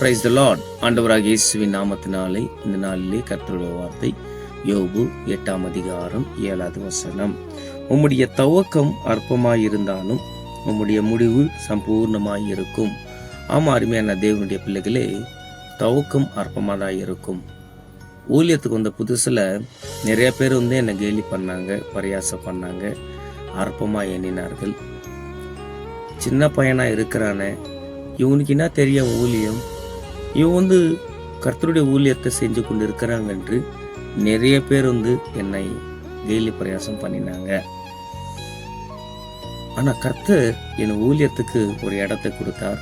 Praise the Lord ஆண்டவராக இயேசுவின் நாமத்தினாலே இந்த நாளிலே கர்த்தருடைய வார்த்தை யோபு எட்டாம் அதிகாரம் ஏழாவது வசனம். உம்முடைய துவக்கம் அற்பமாயிருந்தாலும் உம்முடைய முடிவு சம்பூர்ணமாய் இருக்கும் ஆமா அருமையான தேவனுடைய பிள்ளைகளே துவக்கம் அற்பமாக தான் இருக்கும் ஊழியத்துக்கு வந்த புதுசில் நிறைய பேர் வந்து என்னை கேலி பண்ணாங்க பரியாசம் பண்ணாங்க அற்பமாக எண்ணினார்கள். சின்ன பையனாக இருக்கிறானே இவனுக்கு என்ன தெரியும் ஊழியம்? இவன் வந்து கர்த்தருடைய ஊழியத்தை செஞ்சு கொண்டு இருக்கிறாங்க என்று நிறைய பேர் வந்து என்னை கேலி பிரயாசம் பண்ணினாங்க. ஆனால் கர்த்தர் என் ஊழியத்துக்கு ஒரு இடத்தை கொடுத்தார்.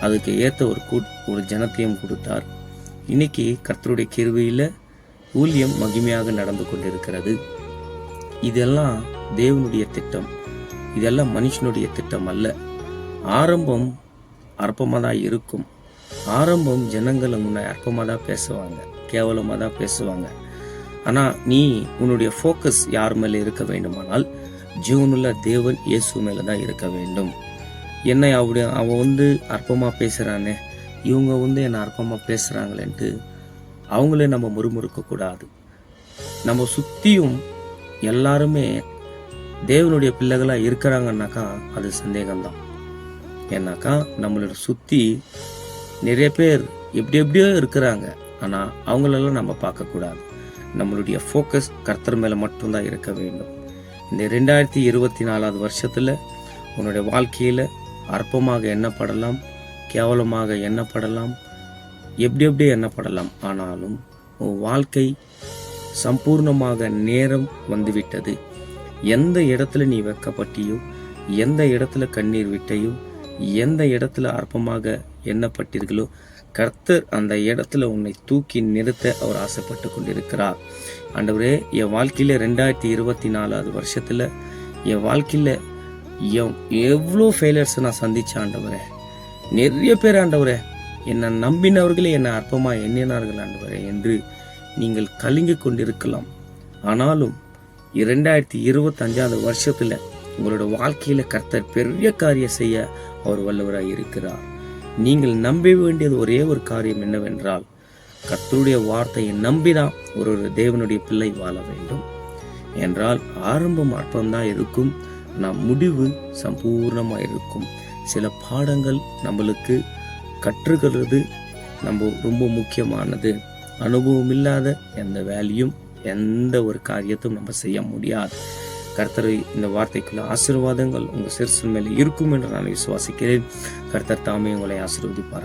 அதுக்கு ஏற்ற ஒரு கூட் ஒரு ஜனத்தையும் கொடுத்தார். இன்னைக்கு கர்த்தருடைய கிருபையில ஊழியம் மகிமையாக நடந்து கொண்டிருக்கிறது. இதெல்லாம் தேவனுடைய திட்டம். இதெல்லாம் மனுஷனுடைய திட்டம் அல்ல. ஆரம்பம் அற்பமாக தான் இருக்கும். ஆரம்பம் ஜனங்களை முன்ன அற்பமாக தான் பேசுவாங்க கேவலமாக தான் பேசுவாங்க. ஆனால் நீ உன்னுடைய ஃபோக்கஸ் யார் மேலே இருக்க வேண்டுமானால் ஜீவனுள்ள தேவன் இயேசு மேலே தான் இருக்க வேண்டும். என்னை அப்படி அவன் வந்து அற்பமாக பேசுகிறானே இவங்க வந்து என்னை அற்பமாக பேசுகிறாங்களேன்ட்டு அவங்களே நம்ம முறுமுறுக்கக்கூடாது. நம்ம சுற்றியும் எல்லாருமே தேவனுடைய பிள்ளைகளாக இருக்கிறாங்கன்னாக்கா அது சந்தேகம்தான். ஏன்னாக்கா நம்மளோட சுற்றி நிறைய பேர் எப்படி எப்படியோ இருக்கிறாங்க. ஆனால் அவங்களெல்லாம் நம்ம பார்க்கக்கூடாது. நம்மளுடைய ஃபோக்கஸ் கர்த்தர் மேலே மட்டும்தான் இருக்க வேண்டும். இந்த ரெண்டாயிரத்தி இருபத்தி நாலாவது வருஷத்தில் உன்னுடைய வாழ்க்கையில் அற்பமாக எண்ணப்படலாம் கேவலமாக எண்ணப்படலாம் எப்படி எப்படி எண்ணப்படலாம். ஆனாலும் உன் வாழ்க்கை சம்பூர்ணமாக நேரம் வந்துவிட்டது. எந்த இடத்துல நீ வெக்கப்பட்டியோ எந்த இடத்துல கண்ணீர் விட்டையோ எந்த இடத்துல அற்பமாக எண்ணப்பட்டீர்களோ கர்த்தர் அந்த இடத்துல உன்னை தூக்கி நிறுத்த அவர் ஆசைப்பட்டு கொண்டிருக்கிறார். ஆண்டவரே என் வாழ்க்கையில் ரெண்டாயிரத்தி இருபத்தி நாலாவது வருஷத்தில் என் வாழ்க்கையில் எவ்- எவ்வளோ ஃபெயிலியர்ஸ் நான் சந்தித்தேன் ஆண்டவரே. நிறைய பேர் ஆண்டவரே என்னை நம்பினவர்களே என்னை அற்பமாக எண்ணினார்கள் ஆண்டவரே என்று நீங்கள் கலங்கிக் கொண்டிருக்கலாம். ஆனாலும் இரண்டாயிரத்தி இருபத்தஞ்சாவது வருஷத்தில் உங்களோட வாழ்க்கையில் கர்த்தர் பெரிய காரியம் செய்ய அவர் வல்லவராக இருக்கிறார் நீங்கள் நம்ப வேண்டியது ஒரே ஒரு காரியம் என்னவென்றால் கர்த்தருடைய வார்த்தையை நம்பிதான் ஒரு ஒரு தேவனுடைய பிள்ளை வாழ வேண்டும். என்றால் ஆரம்பம் அற்பம்தான் இருக்கும். நம் முடிவு சம்பூர்ணமாக இருக்கும். சில பாடங்கள் நம்மளுக்கு கற்றுக்கிறது நம்ம ரொம்ப முக்கியமானது. அனுபவம் இல்லாத எந்த வேலையும் எந்த ஒரு காரியத்தையும் நம்ம செய்ய முடியாது. கர்த்தர் இந்த வார்த்தைக்குள்ள ஆசீர்வாதங்கள் உங்கள் சிறுசன் மேலே இருக்கும் என்று நான் விசுவாசிக்கிறேன். கர்த்தர் தாமே உங்களை ஆசீர்வதிப்பார்